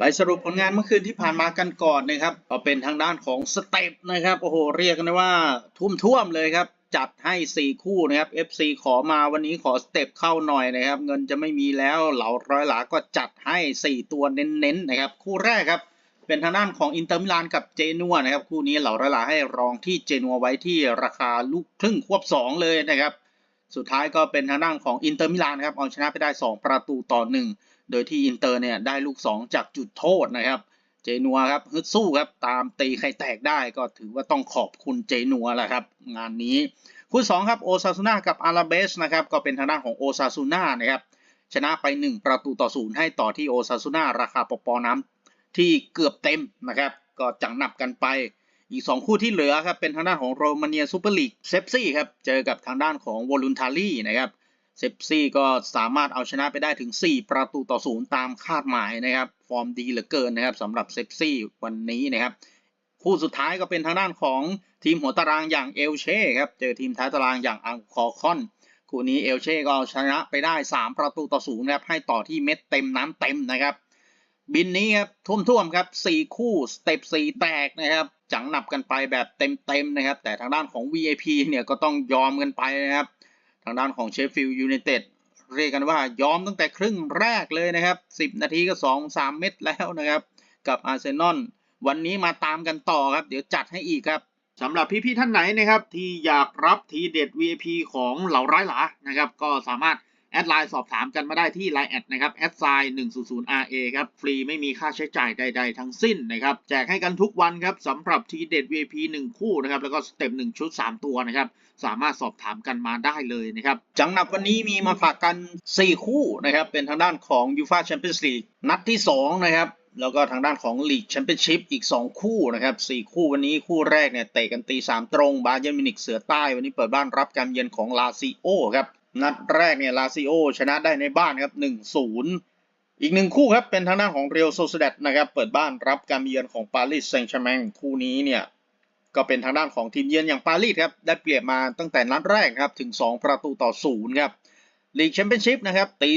ไปสรุปผลงานเมื่อคืนที่ผ่านมากันก่อนนะครับก็เป็นทางด้านของสเต็ปนะครับโอ้โหเรียกกันได้ว่าทุ่มท่วมเลยครับ จัดให้ 4 คู่นะครับ FC ขอมาวันนี้ขอสเต็ปเข้าหน่อยนะครับ เงินจะไม่มีแล้วเหลาร้อยหลาก็จัดให้ 4 ตัวเน้นๆนะครับ คู่แรกครับ เป็นทางด้านของอินเตอร์มิลานกับเจนัวนะครับ คู่นี้เหลาร้อยหลาให้รองที่เจนัวไว้ที่ราคาลูกครึ่งควบ 2 เลยนะครับ สุดท้ายก็เป็นทางด้านของอินเตอร์มิลานครับเอาชนะไปได้ 2 ประตูต่อ 1 โดยที่อินเตอร์เนี่ยได้ลูก 2 จากจุดโทษนะครับ เจนัวครับฮึดสู้ครับตามตีใครแตกได้ก็ถือว่าต้องขอบคุณเจนัวแหละครับ งานนี้คู่2ครับโอซาซูน่ากับอาราเบสนะครับก็เป็นทางด้านของโอซาซูน่านะครับชนะไป 1 ประตูต่อศูนย์ให้ต่อที่โอซาซูน่าราคาปอปอน้ำที่เกือบเต็มนะครับ ก็จังหนับกันไป อีก 2 คู่ที่เหลือครับเป็นทางด้านของโรมาเนียซูเปอร์ลีกเซฟซี่ครับเจอกับทางด้านของวอลุนทารี่นะครับ เซฟซี่ก็สามารถเอาชนะไปได้ถึง 4 ประตูต่อศูนย์ตามคาดหมายนะครับ ฟอร์มดีเหลือเกินนะครับสำหรับเซฟซี่วันนี้นะครับ คู่สุดท้ายก็เป็นทางด้านของทีมหัวตารางอย่างเอลเช่ครับ เจอทีมท้ายตารางอย่างอังคอร์คอน คู่นี้เอลเช่ก็เอาชนะไปได้ 3 ประตูต่อศูนย์ครับ ให้ต่อที่เม็ดเต็มน้ำเต็มนะครับ บินนี้ครับท่วมๆครับ 4 คู่สเต็ป4แตกนะครับจังหนับกันไปแบบเต็มๆนะครับ แต่ทางด้านของ VIP เนี่ยก็ต้องยอมกันไปนะครับางด้านของเชฟฟิลด์ยูไนเต็ดเรียกกันว่ายอมตั้งแต่ครึ่งแรกเลยนะครับ 10 นาทีก็ 2-3 เม็ดแล้วนะครับ กับอาร์เซนอลวันนี้มาตามกันต่อครับ เดี๋ยวจัดให้อีกครับสำหรับพี่ๆท่านไหนนะครับ ที่อยากรับทีเด็ด VIP ของเหล่าร้ายหลานะครับ ก็สามารถ ดไลน์สอบถามกันมาได้ที่ Line แอดนะครับแอดไซน์100 RA ครับฟรีไม่มีค่าใช้จ่ายใด ๆ ทั้งสิ้นนะครับแจกให้กันทุกวันครับสำหรับทีเด็ด VIP 1 คู่นะครับแล้วก็สเต็ป1ชุด 3 ตัวนะครับสามารถสอบถามกันมาได้เลยนะครับจังหนับวันนี้มีมาฝากกัน 4 คู่นะครับเป็นทางด้านของ u f a Champions League นัดที่ 2 นะครับแล้วก็ทางด้านของ League Championship อีก 2 คู่นะครับ4คู่วันนี้คู่แรกเนี่ยเตะกันตี 3 ตรง บาเย r n มินิกเสือใต้ วันนี้เปิดบ้านรับการเยือนของลาซิโอครับ นัดแรกเนี่ยลาซิโอชนะได้ในบ้านครับ 1-0 อีกหนึ่งคู่ครับ เป็นทางด้านของเรียวโซเซเดตนะครับ เปิดบ้านรับการเยือนของปารีสแซงต์แชร์แมงคู่นี้เนี่ย ก็เป็นทางด้านของทีมเยือนอย่างปารีสครับ ได้เปรียบมาตั้งแต่นัดแรกครับ ถึง 2 ประตูต่อศูนย์ครับลีกแชมเปี้ยนชิพนะครับตี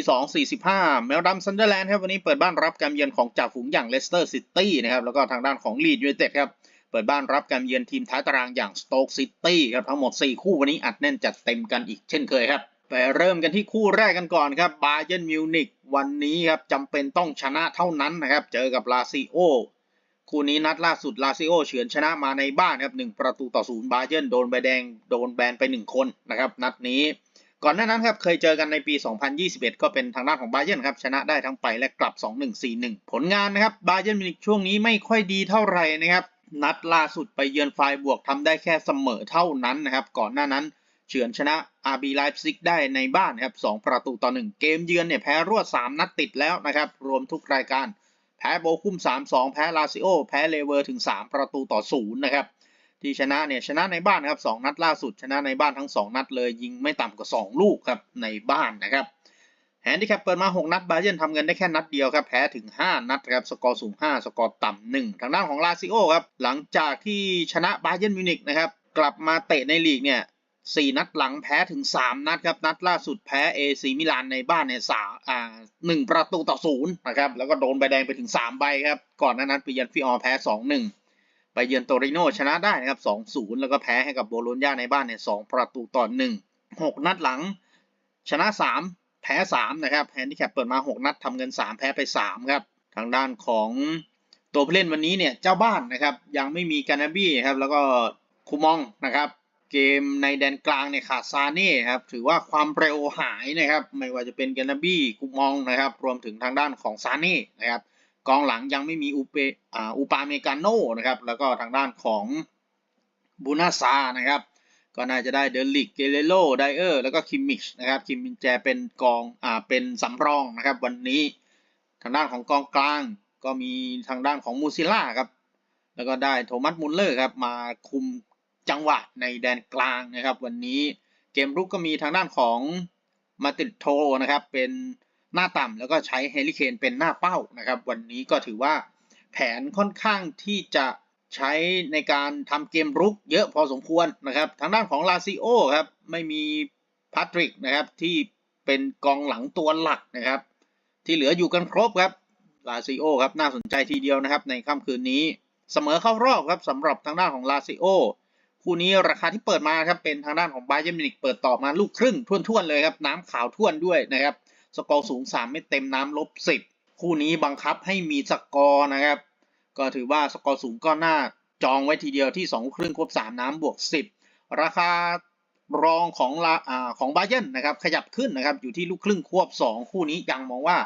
2 45แมวดำซันเดอร์แลนด์ครับ วันนี้เปิดบ้านรับการเยือนของจ่าฝูงอย่างเลสเตอร์ซิตี้นะครับ แล้วก็ทางด้านของลีดยูไนเต็ดครับเปิดบ้านรับการเยือนทีมท้ายตารางอย่างสโต๊กซิตี้ครับทั้งหมด 4 คู่วันนี้อัดแน่นจัดเต็มกันอีกเช่นเคยครับ ไปเริ่มกันที่คู่แรกกันก่อนครับบาเย r n มิวนิกวันนี้ครับจำเป็นต้องชนะเท่านั้นนะครับ เจอกับลาซิโอคู่นี้นัดล่าสุดลาซิโอเฉือนชนะมาในบ้านครับ1ประตูต่อศูนย์บาเย r n โดนใบแดงโดนแบนไป 1 คนนะครับ นัดนี้ ก่อนหน้านั้นครับเคยเจอกันในปี 2021 ก็เป็นทางด้านของบาเย r n ครับชนะได้ทั้งไปและกลับ 2-1-4-1 ผลงานนะครับบาเย r n มิวนิกช่วงนี้ไม่ค่อยดีเท่าไหร่นะครับนัดล่าสุดไปเยือนไฟบวกทำได้แค่เสมอเท่านั้นนะครับ ก่อนหน้านั้น เฉือนชนะ RB Leipzig ได้ในบ้านครับ2ประตูต่อ 1 เกมเยือนเนี่ยแพ้รวด 3 นัดติดแล้วนะครับ รวมทุกรายการ แพ้โบคุม3-2 แพ้ลาซิโอ แพ้เลเวอร์ถึง 3 ประตูต่อ 0 นะครับ ที่ชนะเนี่ยชนะในบ้านครับ 2 นัดล่าสุด ชนะในบ้านทั้ง 2 นัดเลย ยิงไม่ต่ำกว่า 2 ลูกครับในบ้านนะครับแฮนดิแคปเปิดมา 6 นัดบาเย r n ทำเงินได้แค่นัดเดียวครับ แพ้ถึง 5 นัดครับ สกอร์สูง 5 สกอร์ต่ำ 1 ทางด้านของลาซิโอครับ หลังจากที่ชนะบาเย r n มิวนิกนะครับ กลับมาเตะในลีกเนี่ย สี่นัดหลังแพ้ถึง 3 นัดครับ นัดล่าสุดแพ้เอซีมิลานในบ้านเนี่ยสาอ่าหนึ่งประตูต่อศูนย์นะครับ แล้วก็โดนใบแดงไปถึง 3 ใบครับ ก่อนหน้านั้นไปเยือนฟิออร์แพ้ 2-1 ไปเยือนโตริโนชนะได้นะครับ 2-0 แล้วก็แพ้ให้กับโบโลญญาในบ้านเนี่ย2ประตูต่อ1 6 นัดหลัง ชนะ 3 แพ้ 3 นะครับแฮนดิแคปเปิดมา 6 นัดทำเงิน 3 แพ้ไป 3 ครับ ทางด้านของตัวผู้เล่นวันนี้เนี่ยเจ้าบ้านนะครับยังไม่มีการนาบี้ครับแล้วก็คูมองนะครับ เกมในแดนกลางเนี่ยขาดซาเน่ครับถือว่าความเร็วหายนะครับไม่ว่าจะเป็นแกนาบี้กุมองนะครับรวมถึงทางด้านของซาเน่นะครับกองหลังยังไม่มีอุเปอ่าอุปาเมกาโนนะครับแล้วก็ทางด้านของบูนาซานะครับก็น่าจะได้เดลิกเกเรโลไดเออร์แล้วก็คิมมิชนะครับคิมมินแจเป็นกองอ่าเป็นสำรองนะครับวันนี้ทางด้านของกองกลางก็มีทางด้านของมูซิล่าครับแล้วก็ได้โทมัสมุลเลอร์ครับมาคุม จังหวะในแดนกลางนะครับ วันนี้เกมรุกก็มีทางด้านของมาติดโทนะครับเป็นหน้าต่ำแล้วก็ใช้เฮลิเคนเป็นหน้าเป้านะครับ วันนี้ก็ถือว่าแผนค่อนข้างที่จะใช้ในการทำเกมรุกเยอะพอสมควรนะครับ ทางด้านของลาซิโอครับไม่มีพาทริกนะครับที่เป็นกองหลังตัวหลักนะครับ ที่เหลืออยู่กันครบครับลาซิโอครับน่าสนใจทีเดียวนะครับในค่ำคืนนี้ เสมอเข้ารอบครับสำหรับทางด้านของลาซิโอ คู่นี้ราคาที่เปิดมาครับเป็นทางด้านของบาเยร์นมินิกเปิดต่อมาลูกครึ่งท่วนๆเลยครับน้ำขาวท่วนด้วยนะครับสกอร์สูง 3 ไม่เต็มน้ำลบ 10 คู่นี้บังคับให้มีสกอร์นะครับ ก็ถือว่าสกอร์สูงก็น่าจองไว้ทีเดียวที่ 2 ครึ่งครบ 3 น้ำบวก 10 ราคารองของลาอ่าของบาเยนนะครับขยับขึ้นนะครับอยู่ที่ลูกครึ่งควบ 2 คู่นี้ยังมองว่า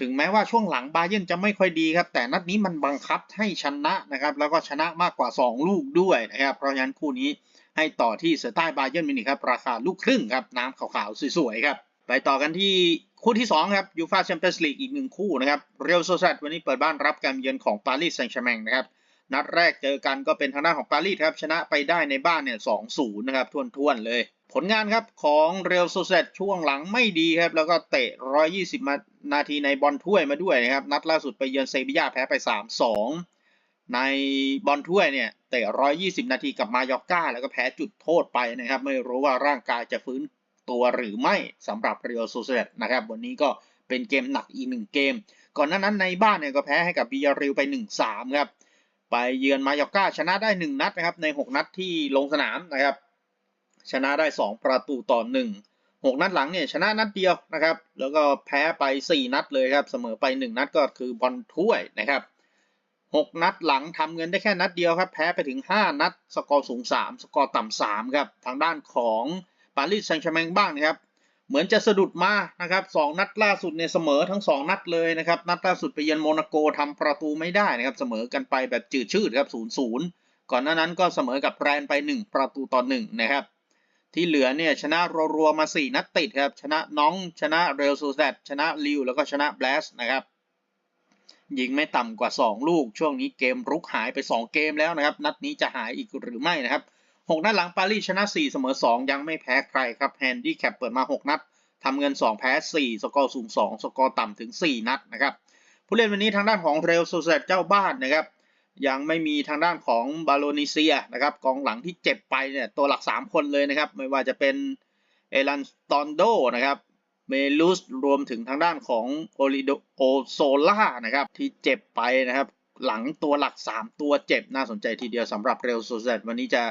ถึงแม้ว่าช่วงหลังบาเยร์นจะไม่ค่อยดีครับ แต่นัดนี้มันบังคับให้ชนะนะครับ แล้วก็ชนะมากกว่า 2 ลูกด้วยนะครับ เพราะฉะนั้นคู่นี้ให้ต่อที่เสือใต้บาเยนมินิครับราคาลูกครึ่งครับน้ำขาวๆสวยๆครับไปต่อกันที่คู่ที่ 2 ครับยูฟาแชมเปี้ยนส์ลีกอีกหนึ่งคู่นะครับเรอัลโซซัดวันนี้เปิดบ้านรับการเยือนของปารีสแซงต์แชร์แมงนะครับนัดแรกเจอกันก็เป็นทางด้านของปารีสครับชนะไปได้ในบ้านเนี่ย2-0นะครับทวนๆเลย ผลงานครับของเรอัลโซเซตช่วงหลังไม่ดีครับ แล้วก็เตะ 120 นาทีในบอลถ้วยมาด้วยนะครับ นัดล่าสุดไปเยือนเซบียาแพ้ไป 3-2 ในบอลถ้วยเนี่ย เตะ 120 นาทีกับมายอกกาแล้วก็แพ้จุดโทษไปนะครับ ไม่รู้ว่าร่างกายจะฟื้นตัวหรือไม่สำหรับเรอัลโซเซตนะครับ วันนี้ก็เป็นเกมหนักอีกหนึ่งเกม ก่อนหน้านั้นในบ้านเนี่ยก็แพ้ให้กับบิยาริลไป 1-3 ครับ ไปเยือนมายอกกาชนะได้ 1 นัดนะครับ ใน 6 นัดที่ลงสนามนะครับ ชนะได้ 2 ประตูต่อ 1 6 นัดหลังเนี่ยชนะนัดเดียวนะครับ แล้วก็แพ้ไป 4 นัดเลยครับ เสมอไป 1 นัดก็คือบอลถ้วยนะครับ 6 นัดหลังทำเงินได้แค่นัดเดียวครับ แพ้ไปถึง 5 นัด สกอร์สูง 3 สกอร์ต่ำ3ครับ ทางด้านของปารีสแซงต์แชร์แมงบ้างนะครับ เหมือนจะสะดุดมานะครับสองนัดล่าสุดเนี่ยเสมอทั้ง 2 นัดเลยนะครับ นัดล่าสุดไปเยือนโมนาโกทำประตูไม่ได้นะครับ เสมอกันไปแบบจืดชืดครับ 0-0 ก่อนหน้านั้นก็เสมอกับแรนไป 1 ประตูต่อ1นะครับ ที่เหลือเนี่ยชนะรัวๆมา 4 นัดติดครับ ชนะน้องชนะเรลซูแซดชนะลิวแล้วก็ชนะแบลสนะครับยิงไม่ต่ำกว่า 2 ลูก ช่วงนี้เกมรุกหายไป 2 เกมแล้วนะครับ นัดนี้จะหายอีกหรือไม่นะครับ 6 นัดหลังปารีสชนะ 4 เสมอ 2 ยังไม่แพ้ใครครับแฮนดี้แคปเปิดมา 6 นัดทำเงิน 2 แพ้ 4 สกอร์สูง 2 สกอร์ต่ำถึง 4 นัดนะครับผู้เล่นวันนี้ทางด้านของเรลโซเซตเจ้าบ้านนะครับ ยังไม่มีทางด้านของบาโลนิเซียนะครับกองหลังที่เจ็บไปเนี่ยตัวหลัก 3 คนเลยนะครับ ไม่ว่าจะเป็นเอลันตอนโดนะครับเมลูสรวมถึงทางด้านของโอริโดโอโซล่านะครับที่เจ็บไปนะครับ หลังตัวหลัก 3 ตัวเจ็บน่าสนใจทีเดียวสำหรับเรลโซเซตวันนี้จะ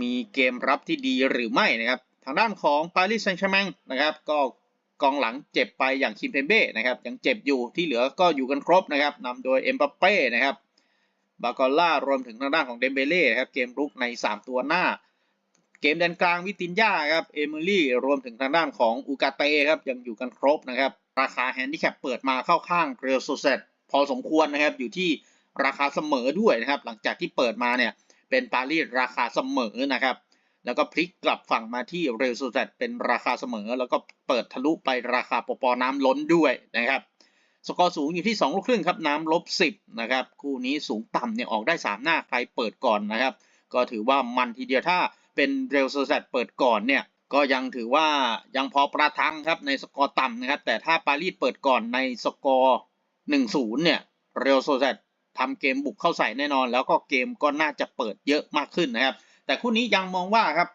มีเกมรับที่ดีหรือไม่นะครับ ทางด้านของปารีสแซงต์แชร์แมงนะครับ ก็กองหลังเจ็บไปอย่างคิมเพมเบ้นะครับยังเจ็บอยู่ที่เหลือก็อยู่กันครบนะครับนำโดยเอ็มบัปเป้นะครับ บากอล่ารวมถึงทางด้านของเดมเบเล่ครับเกมรุกใน 3 ตัวหน้า เกมแดนกลางวิตินยาครับเอมิลี่รวมถึงทางด้านของอูกาเต้ครับยังอยู่กันครบนะครับราคาแฮนดิแคปเปิดมาเข้าข้างเรอัลโซเซตพอสมควรนะครับอยู่ที่ราคาเสมอด้วยนะครับ หลังจากที่เปิดมาเนี่ยเป็นปารีสราคาเสมอนะครับ แล้วก็พลิกกลับฝั่งมาที่เรอัลโซเซตเป็นราคาเสมอ แล้วก็เปิดทะลุไปราคาปปน้ำล้นด้วยนะครับ สกอร์สูงอยู่ที่ 2 ลูกครึ่งครับน้ำลบ 10 นะครับ คู่นี้สูงต่ำเนี่ยออกได้ 3 หน้าใครเปิดก่อนนะครับ ก็ถือว่ามันทีเดียวถ้าเป็นเรลโซเซตเปิดก่อนเนี่ยก็ยังถือว่ายังพอประทังครับในสกอร์ต่ำนะครับ แต่ถ้าปารีสเปิดก่อนในสกอร์1-0 เนี่ยเรลโซเซตทำเกมบุกเข้าใส่แน่นอน แล้วก็เกมก็น่าจะเปิดเยอะมากขึ้นนะครับ แต่คู่นี้ยังมองว่าครับ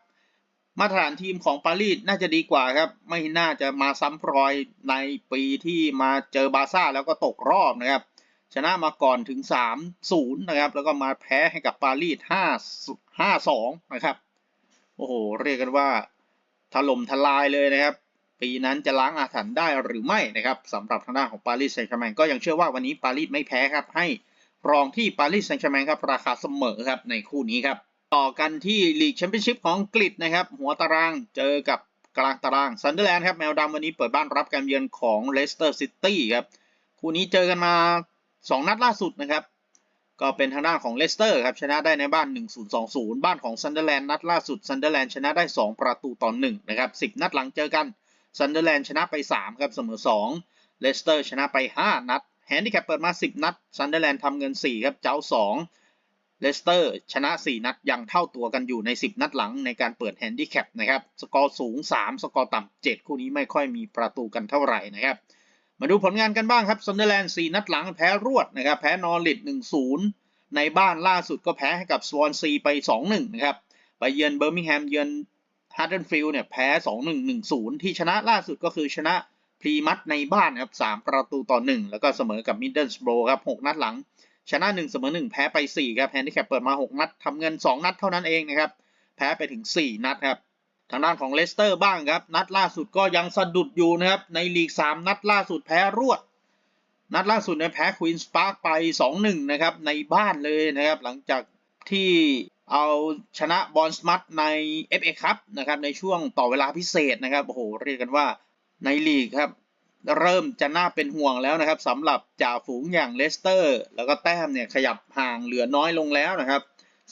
มาตรฐานทีมของปารีสน่าจะดีกว่าครับ ไม่น่าจะมาซ้ำรอยในปีที่มาเจอบาร์ซ่าแล้วก็ตกรอบนะครับ ชนะมาก่อนถึง 3-0 นะครับ แล้วก็มาแพ้ให้กับปารีส5 5-2 นะครับ โอ้โห เรียกกันว่าถล่มทลายเลยนะครับ ปีนั้นจะล้างอาถรรพ์ได้หรือไม่นะครับสำหรับทางด้านของปารีสแซงต์แชร์แมงก็ยังเชื่อว่าวันนี้ปารีสไม่แพ้ครับ ให้รองที่ปารีสแซงต์แชร์แมงครับราคาเสมอครับในคู่นี้ครับ ต่อกันที่ลีกแชมเปี้ยนชิพของอังกฤษนะครับ หัวตารางเจอกับกลางตารางซันเดอร์แลนด์ครับแมวดำวันนี้เปิดบ้านรับการเยือนของเลสเตอร์ซิตี้ครับคู่นี้เจอกันมา 2 นัดล่าสุดนะครับ ก็เป็นทางด้านของเลสเตอร์ครับชนะได้ในบ้าน 1-0-2-0 บ้านของซันเดอร์แลนด์นัดล่าสุดซันเดอร์แลนด์ชนะได้ 2 ประตูต่อ1นะครับ10 นัดหลังเจอกันซันเดอร์แลนด์ชนะไป 3 ครับเสมอ 2เลสเตอร์ชนะไป 5 นัดแฮนดิแคปเปิดมา 10 นัดซันเดอร์แลนด์ทำเงิน 4 ครับเจ้า 2 เลสเตอร์ชนะ 4 นัดยังเท่าตัวกันอยู่ใน 10 นัดหลังในการเปิดแฮนดิแคปนะครับ สกอร์สูง 3 สกอร์ต่ำ 7 คู่นี้ไม่ค่อยมีประตูกันเท่าไหร่นะครับ มาดูผลงานกันบ้างครับซันเดอร์แลนด์4นัดหลังแพ้รวดนะครับ แพ้นอริด1-0 ในบ้านล่าสุดก็แพ้ให้กับสวอนซีไป 2-1 นะครับ ไปเยือนเบอร์มิงแฮมเยือนฮาร์เดนฟิลด์เนี่ยแพ้ 2-1 1-0 ที่ชนะล่าสุดก็คือชนะพรีมัดในบ้านครับสามประตูต่อหนึ่งแล้วก็เสมอกับมิดเดิลสโบรครับหกนัดหลัง ชนะ1เสมอ1แพ้ไป4ครับแฮนดิแคปเปิดมา 6 นัดทำเงิน 2 นัดเท่านั้นเองนะครับ แพ้ไปถึง 4 นัดครับ ทางด้านของเลสเตอร์บ้างครับ นัดล่าสุดก็ยังสะดุดอยู่นะครับ ในลีก 3 นัดล่าสุดแพ้รวด นัดล่าสุดเนี่ยแพ้ควีนสปาร์กไป 2-1 นะครับ ในบ้านเลยนะครับ หลังจากที่เอาชนะบอลสมัตใน FA ครับนะครับในช่วงต่อเวลาพิเศษนะครับโอ้โหเรียกกันว่าในลีกครับ เริ่มจะน่าเป็นห่วงแล้วนะครับสำหรับจ่าฝูงอย่างเลสเตอร์ แล้วก็แต้มเนี่ยขยับห่างเหลือน้อยลงแล้วนะครับ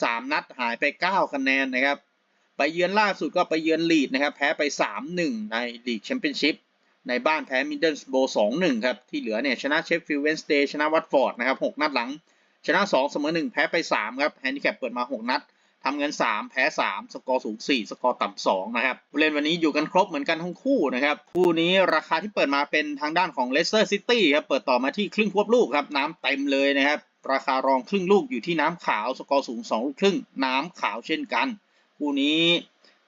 สามนัดหายไป 9 คะแนนนะครับ ไปเยือนล่าสุดก็ไปเยือนลีดนะครับ แพ้ไป 3-1 ในลีกแชมเปี้ยนชิพในบ้านแพ้มิดเดิลสโบ2-1ครับ ที่เหลือเนี่ยชนะเชฟฟิลด์เวนสเดย์ชนะวัตฟอร์ดนะครับ6นัดหลัง ชนะ2เสมอ1แพ้ไป3ครับแฮนดิแคปเปิดมา6นัด ทำเงิน 3 แพ้ 3 สกอร์สูง 4 สกอร์ต่ำ2นะครับผู้เล่นวันนี้อยู่กันครบเหมือนกันทั้งคู่นะครับ คู่นี้ราคาที่เปิดมาเป็นทางด้านของเลสเตอร์ซิตี้ครับ เปิดต่อมาที่ครึ่งควบลูกครับ น้ำเต็มเลยนะครับ ราคารองครึ่งลูกอยู่ที่น้ำขาว สกอร์สูง 2 ลูกครึ่ง น้ำขาวเช่นกัน คู่นี้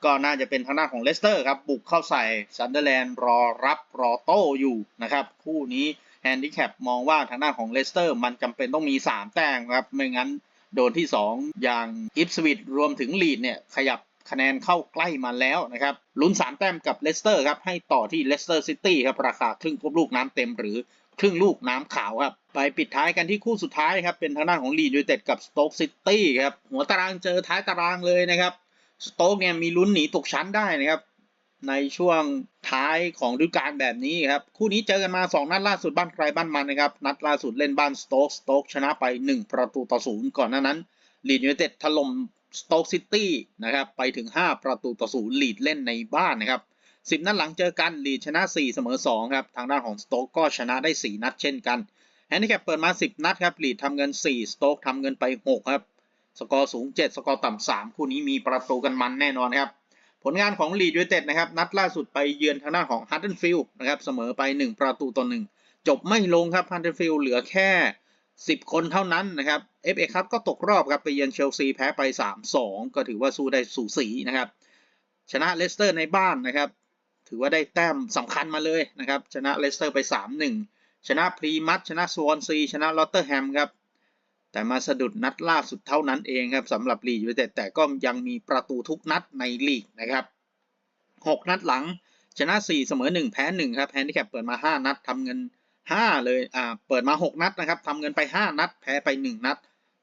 ก็น่าจะเป็นทางด้านของเลสเตอร์ครับ บุกเข้าใส่ซันเดอร์แลนด์รอรับรอโต้อยู่นะครับ คู่นี้แฮนดิแคปมองว่าทางด้านของเลสเตอร์มันจำเป็นต้องมี 3 แต้มครับ ไม่งั้น โดนที่ 2 อย่างอิฟสวิตรวมถึงลีดเนี่ยขยับคะแนนเข้าใกล้มาแล้วนะครับลุ้น 3 แต้มกับเลสเตอร์ครับให้ต่อที่เลสเตอร์ซิตี้ครับราคาครึ่งควบลูกน้ำเต็มหรือครึ่งลูกน้ำขาวครับ ไปปิดท้ายกันที่คู่สุดท้ายครับ เป็นทางด้านของลีดยูไนเต็ดกับสโต๊กซิตี้ครับ หัวตารางเจอท้ายตารางเลยนะครับ สโต๊กเนี่ยมีลุ้นหนีตกชั้นได้นะครับ ในช่วงท้ายของฤดูกาลแบบนี้ครับ คู่นี้เจอกันมา 2 นัดล่าสุดบ้านใครบ้านมันนะครับ นัดล่าสุดเล่นบ้านสโต๊กสโต๊กชนะไป 1 ประตูต่อศูนย์ก่อนหน้านั้นลีดยูไนเต็ดถล่มสโต๊กซิตี้นะครับไปถึง 5 ประตูต่อศูนย์ลีดเล่นในบ้านนะครับ10นัดหลังเจอกันลีดชนะ 4 เสมอ2ครับทางด้านของสโต๊กก็ชนะได้ 4 นัดเช่นกันแฮนดิแคปเปิดมา 10 นัดครับลีดทำเงิน 4 สโต๊กทำเงินไป 6 ครับ สกอร์สูง 7 สกอร์ต่ำ3คู่นี้มีประตูกันมันแน่นอนครับ ผลงานของลีดยูไนเต็ดนะครับนัดล่าสุดไปเยือนทางด้านของฮัตเทนฟิลด์นะครับเสมอไป 1 ประตูต่อ1จบไม่ลงครับฮัตเทนฟิลด์เหลือแค่ 10 คนเท่านั้นนะครับ FA ครับก็ตกรอบครับไปเยือนเชลซีแพ้ไป 3-2 ก็ถือว่าสู้ได้สูสีนะครับชนะเลสเตอร์ในบ้านนะครับถือว่าได้แต้มสำคัญมาเลยนะครับชนะเลสเตอร์ไป 3-1 ชนะพรีมัตชนะสวอนซีชนะลอตเตอร์แฮมครับ แต่มาสะดุดนัดล่าสุดเท่านั้นเองครับสำหรับลีดยูไนเต็ดแต่ก็ยังมีประตูทุกนัดในลีกนะครับ6นัดหลังชนะ 4 เสมอ 1 แพ้ 1 ครับแฮนดิแคปเปิดมา 5 นัดทำเงิน 5 เลยอ่าเปิดมา 6 นัดนะครับทำเงินไป 5 นัด แพ้ไป 1 นัด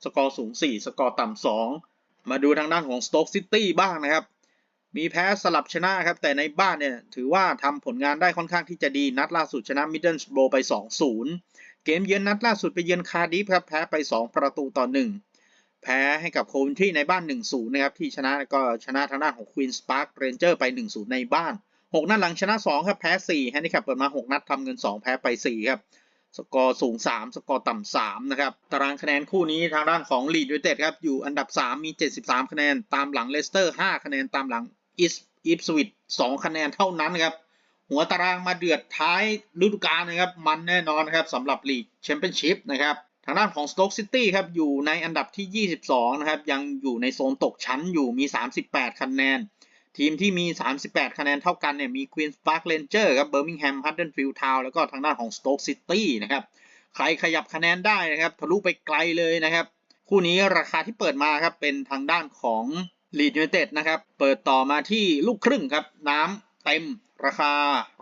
สกอร์สูง 4 สกอร์ต่ำ 2 มาดูทางด้านของสโต๊กซิตี้บ้างนะครับ มีแพ้สลับชนะครับ แต่ในบ้านเนี่ย ถือว่าทำผลงานได้ค่อนข้างที่จะดีนัดล่าสุดชนะมิดเดิลสโบไป 2-0 เกมเยือนนัดล่าสุดไปเยือนคาร์ดิฟครับแพ้ไป 2 ประตูต่อ 1 แพ้ให้กับโควินทรีในบ้าน 1-0 นะครับ ที่ชนะก็ชนะทางด้านของควีนสปาร์ r เรนเจอร์ไป 1-0 ในบ้าน 6 นัดหลังชนะ 2 ครับ แพ้ 4 แฮนดิแคปเปิดมา 6 นัดทำเงิน 2 แพ้ไป 4 ครับ สกอร์สูง 3 สกอร์ต่ำ3นะครับ ตารางคะแนนคู่นี้ทางด้านของลีดยูไนเต็ดครับ อยู่อันดับ 3 มี 73 คะแนน ตามหลังเลสเตอร์ 5 คะแนน ตามหลังอิสอิฟสวิต2คะแนนเท่านั้นครับ หัวตารางมาเดือดท้ายฤดูกาลนะครับมันแน่นอนครับสำหรับลีกแชมเปี้ยนชิพนะครับทางด้านของสโต๊กซิตี้ครับอยู่ในอันดับที่ 22 นะครับ ยังอยู่ในโซนตกชั้นอยู่มี 38 คะแนน ทีมที่มี 38 คะแนนเท่ากันเนี่ยมี Queen's Park Ranger ครับ Birmingham Huddersfield Town แล้วก็ทางด้านของ Stoke City นะครับใครขยับคะแนนได้นะครับทะลุไปไกลเลยนะครับ คู่นี้ราคาที่เปิดมาครับเป็นทางด้านของ Leeds United นะครับ เปิดต่อมาที่ลูกครึ่งครับน้ำ เต็ม ราคา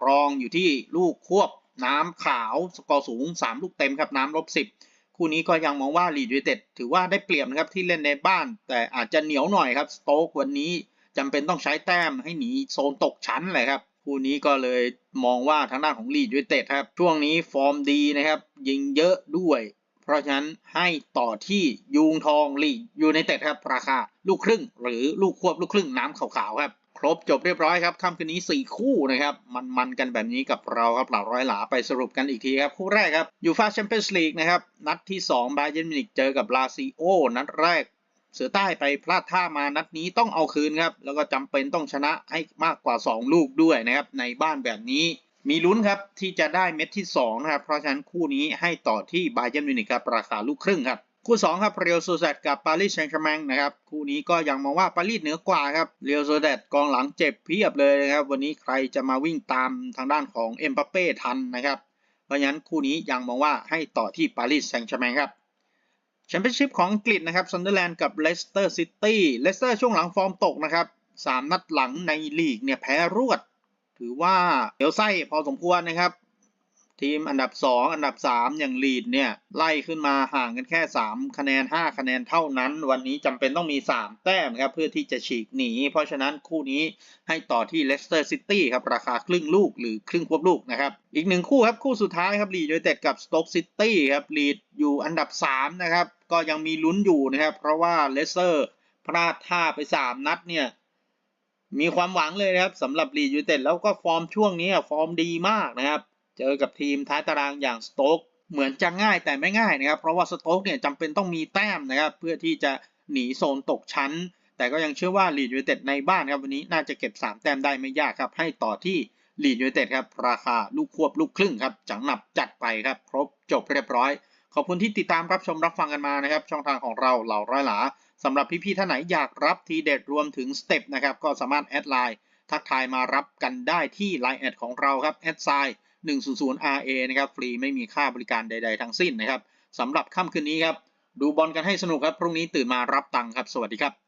รองอยู่ที่ลูกควบน้ำขาวสกอร์สูง 3 ลูกเต็มครับน้ำลบ 10 คู่นี้ก็ยังมองว่า Leeds United ถือว่าได้เปรียบนะครับที่เล่นในบ้าน แต่อาจจะเหนียวหน่อยครับสโต๊กวันนี้จำเป็นต้องใช้แต้มให้หนีโซนตกชั้นเลยครับคู่นี้ก็เลยมองว่าทางด้านของลีดยูเต็ดครับช่วงนี้ฟอร์มดีนะครับยิงเยอะด้วย เพราะฉะนั้นให้ต่อที่ยูงทองลีดยูไนเต็ดครับราคาลูกครึ่ง หรือลูกควบลูกครึ่งน้ำขาวๆครับ ครบจบเรียบร้อยครับค่ำคืนนี้ 4 คู่นะครับ มันๆกันแบบนี้กับเราครับเหล่าร้อยหลาไปสรุปกันอีกทีครับ คู่แรกครับยูฟาแชมเปี้ยนส์ลีกนะครับ นัดที่ 2 บาเยร์นมิวนิกเจอกับลาซิโอ นัดแรก เสือใต้ไปพลาดท่ามานัดนี้ต้องเอาคืนครับ แล้วก็จำเป็นต้องชนะให้มากกว่า 2 ลูกด้วยนะครับ ในบ้านแบบนี้มีลุ้นครับที่จะได้เม็ดที่2นะครับเพราะฉะนั้นคู่นี้ให้ต่อที่บาเยร์นมิวนิกครับราคาลูกครึ่งครับ คู่2ครับเรียวโซเดตกับปารีสแซงต์แชร์แมงนะครับคู่นี้ก็ยังมองว่าปารีสเหนือกว่าครับเรียวโซเดตกองหลังเจ็บเพียบเลยนะครับวันนี้ใครจะมาวิ่งตามทางด้านของเอ็มบัปเป้ทันนะครับเพราะฉะนั้นคู่นี้ยังมองว่าให้ต่อที่ปารีสแซงต์แชร์แมงครับแชมเปี้ยนชิพของอังกฤษนะครับซันเดอร์แลนด์กับเลสเตอร์ซิตี้เลสเตอร์ช่วงหลังฟอร์มตกนะครับสามนัดหลังในลีกเนี่ยแพ้รวด ถือว่าเดี๋ยวไส้พอสมควรนะครับ ทีมอันดับ 2 อันดับ 3 อย่างลีดเนี่ยไล่ขึ้นมาห่างกันแค่ 3 คะแนน 5 คะแนนเท่านั้น วันนี้จำเป็นต้องมี 3 แต้มครับเพื่อที่จะฉีกหนี เพราะฉะนั้นคู่นี้ให้ต่อที่เลสเตอร์ซิตี้ครับ ราคาครึ่งลูกหรือครึ่งควบลูกนะครับ อีกหนึ่งคู่ครับ คู่สุดท้ายครับลีดยูไนเต็ดกับสโต๊กซิตี้ครับลีดอยู่อันดับ 3 นะครับ ก็ยังมีลุ้นอยู่นะครับ เพราะว่าเลสเตอร์พลาดท่าไป 3 นัดเนี่ยมีความหวังเลยนะครับสำหรับลีดยูไนเต็ดแล้วก็ฟอร์มช่วงนี้ฟอร์มดีมากนะครับ เจอกับทีมท้ายตารางอย่างสโต๊กเหมือนจะง่ายแต่ไม่ง่ายนะครับ เพราะว่าสโต๊กเนี่ยจำเป็นต้องมีแต้มนะครับ เพื่อที่จะหนีโซนตกชั้น แต่ก็ยังเชื่อว่าลีดยูไนเต็ดในบ้านครับวันนี้น่าจะเก็บ 3 แต้มได้ไม่ยากครับ ให้ต่อที่ลีดยูไนเต็ดครับ ราคาลูกควบลูกครึ่งครับจังหนับจัดไปครับ ครบจบเรียบร้อย ขอบคุณที่ติดตามรับชมรับฟังกันมานะครับ ช่องทางของเราเหล่าร้อยหลาสำหรับพี่ๆท่านไหนอยากรับทีเด็ดรวมถึงสเต็ปนะครับก็สามารถแอดไลน์ทักทายมารับกันได้ที่ Line แอดของเราครับแอดไซน์ 100 RA นะครับฟรีไม่มีค่าบริการใด ๆ ทั้งสิ้นนะครับสำหรับค่ำคืนนี้ครับดูบอลกันให้สนุกครับ พรุ่งนี้ตื่นมารับตังค์ครับ สวัสดีครับ